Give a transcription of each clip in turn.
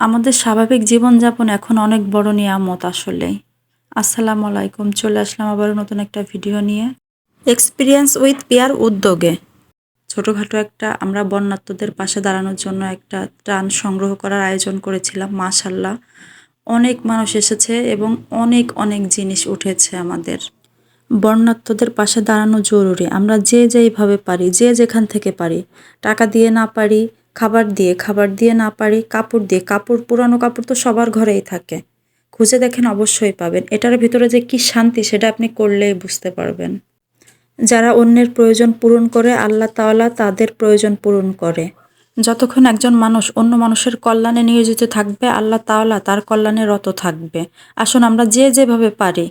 আমাদের স্বাভাবিক জীবনযাপন এখন অনেক বড় নিয়ামত আসলে। আসসালামু আলাইকুম, চলে আসলাম আবার নতুন একটা ভিডিও নিয়ে। এক্সপিরিয়েন্স উইথ পেয়ার উদ্যোগে। ছোটোখাটো একটা আমরা বন্যাত্মদের পাশে দাঁড়ানোর জন্য একটা ত্রাণ সংগ্রহ করার আয়োজন করেছিলাম মাশাল্লাহ অনেক মানুষ এসেছে এবং অনেক অনেক জিনিস উঠেছে আমাদের। বর্ণাত্মদের পাশে দাঁড়ানো জরুরি। আমরা যে যেইভাবে পারি, যে যেখান থেকে পারি, টাকা দিয়ে না পারি খাবার দিয়ে খাবার দিয়ে না পারি, কাপড় দিয়ে, কাপড়, পুরানো কাপড় তো সবার ঘরেই থাকে। খুঁজে দেখেন অবশ্যই পাবেন। এটার ভিতরে যে কি শান্তি, সেটা আপনি করলেই বুঝতে পারবেন। যারা অন্যের প্রয়োজন পূরণ করে, আল্লাহ তাআলা তাদের প্রয়োজন পূরণ করে। যতক্ষণ একজন মানুষ অন্য মানুষের কল্যাণে নিয়োজিত থাকবে, আল্লাহ তাআলা তার কল্যাণে রত থাকবে। আসুন আমরা যে যেভাবে পারি,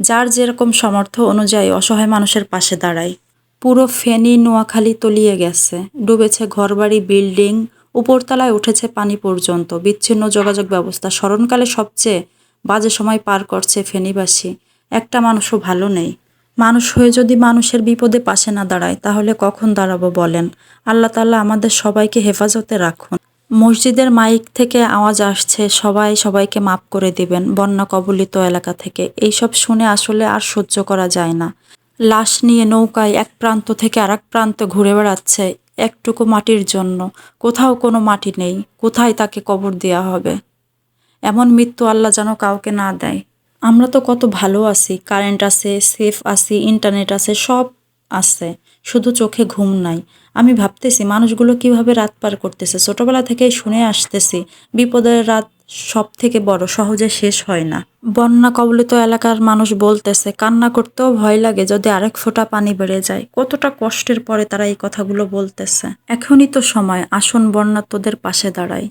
যার যেরকম সামর্থ্য অনুযায়ী অসহায় মানুষের পাশে দাঁড়াই। পুরো ফেনী নোয়াখালী তলিয়ে গেছে। ডুবেছে ঘরবাড়ি, বিল্ডিং, উপরতলায় উঠেছে পানি পর্যন্ত। বিচ্ছিন্ন যোগাযোগ ব্যবস্থা। স্মরণকালে সবচেয়ে বাজে সময় পার করছে ফেনীবাসী। একটা মানুষও ভালো নেই। মানুষ হয়ে যদি মানুষের বিপদে পাশে না দাঁড়ায়, তাহলে কখন দাঁড়াবো বলেন? আল্লাহ তাল্লাহ আমাদের সবাইকে হেফাজতে রাখুন। মসজিদের মাইক থেকে আওয়াজ আসছে, সবাই সবাইকে মাফ করে দিবেন, বন্যা কবলিত এলাকা থেকে। এইসব শুনে আসলে আর সহ্য করা যায় না। লাশ নিয়ে নৌকায় এক প্রান্ত থেকে আরেক প্রান্তে ঘুরে বেড়াচ্ছে একটুকু মাটির জন্য। কোথাও কোনো মাটি নেই, কোথায় তাকে কবর দেওয়া হবে? এমন মৃত্যু আল্লাহ যেন কাউকে না দেয়। আমরা তো কত ভালো আছি, কারেন্ট আছে, সেফ আছি, ইন্টারনেট আছে, সব আছে, শুধু চোখে ঘুম নাই। আমি ভাবতেছি, মানুষগুলো কীভাবে রাত পার করতেছে? ছোটবেলা থেকেই শুনে আসতেছি, বিপদের রাত সব থেকে বড় সহজে শেষ হয় না। বন্যা কবলিত এলাকার মানুষ বলতেছে, কান্না করতেও ভয় লাগে যদি আরেক ফোঁটা পানি বেড়ে যায়। কতটা কষ্টের পরে তারা এই কথাগুলো বলতেছে। এখনই তো সময়, আসুন বন্যাত্মদের পাশে দাঁড়াই।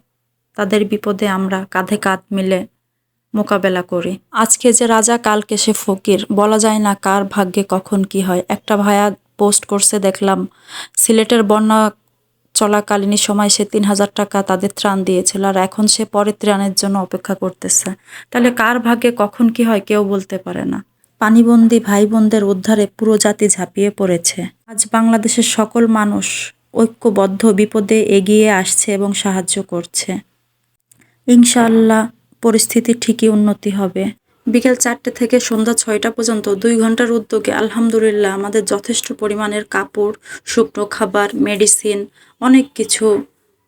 তাদের বিপদে আমরা কাঁধে কাঁধ মিলে মোকাবেলা করি। আজকে যে রাজা, কালকে সে ফকির। বলা যায় না কার ভাগ্যে কখন কি হয়। একটা ভায়া পোস্ট করছে, দেখলাম সিলেটের বন্যা চলাকালীন সময় সে তিন হাজার টাকা তাদের ত্রাণ দিয়েছিল আর এখন সে পরে ত্রাণের জন্য অপেক্ষা করতেছে। তাহলে কার ভাগ্যে কখন কি হয় কেউ বলতে পারে না। পানিবন্দী ভাই বোনদের উদ্ধারে পুরো জাতি ঝাঁপিয়ে পড়েছে। আজ বাংলাদেশের সকল মানুষ ঐক্যবদ্ধ বিপদে এগিয়ে আসছে এবং সাহায্য করছে। ইনশাআল্লাহ পরিস্থিতি ঠিকই উন্নতি হবে। বিকেল চারটে থেকে সন্ধ্যা ছয়টা পর্যন্ত দুই ঘণ্টার উদ্যোগে আলহামদুলিল্লাহ আমাদের যথেষ্ট পরিমাণের কাপড়, শুকনো খাবার মেডিসিন অনেক কিছু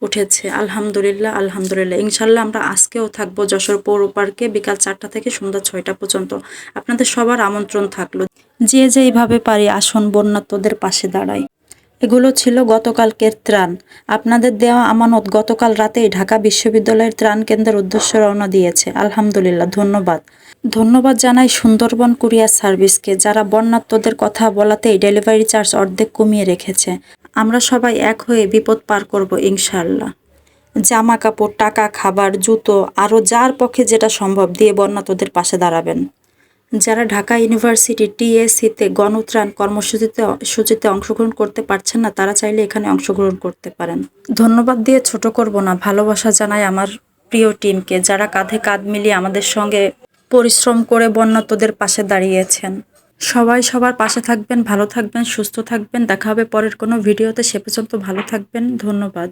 উঠেছে। আলহামদুলিল্লাহ আলহামদুলিল্লাহ। ইনশাল্লাহ আমরা আজকেও থাকব যশোর পৌর পার্কে বিকাল চারটা থেকে সন্ধ্যা ছয়টা পর্যন্ত। আপনাদের সবার আমন্ত্রণ থাকল। যে যেইভাবে পারি আসন বন্যাত্মদের পাশে দাঁড়াই। এগুলো ছিল গতকালকের ত্রাণ। আপনাদের দেওয়া আমানত গতকাল রাতেই ঢাকা বিশ্ববিদ্যালয়ের ত্রাণ কেন্দ্রের উদ্দেশ্যে রওনা দিয়েছে। আলহামদুলিল্লাহ, ধন্যবাদ। ধন্যবাদ জানাই সুন্দরবন কুরিয়ার সার্ভিসকে, যারা বন্যাত্মদের কথা বলাতেই ডেলিভারি চার্জ অর্ধেক কমিয়ে রেখেছে। আমরা সবাই এক হয়ে বিপদ পার করব ইনশাল্লাহ জামা কাপড়, টাকা, খাবার, জুতো আরও যার পক্ষে যেটা সম্ভব, দিয়ে বন্যাত্মদের পাশে দাঁড়াবেন। যারা ঢাকা ইউনিভার্সিটি টিএসসিতে গণত্রাণ কর্মসূচিতে সূচিতে অংশগ্রহণ করতে পারছেন না, তারা চাইলে এখানে অংশগ্রহণ করতে পারেন। ধন্যবাদ দিয়ে ছোট করব না, ভালোবাসা জানাই আমার প্রিয় টিমকে, যারা কাঁধে কাঁধ মিলিয়ে আমাদের সঙ্গে পরিশ্রম করে বন্যাত্মদের পাশে দাঁড়িয়েছেন। সবাই সবার পাশে থাকবেন, ভালো থাকবেন, সুস্থ থাকবেন। দেখা হবে পরের কোনো ভিডিওতে, সে পর্যন্ত ভালো থাকবেন, ধন্যবাদ।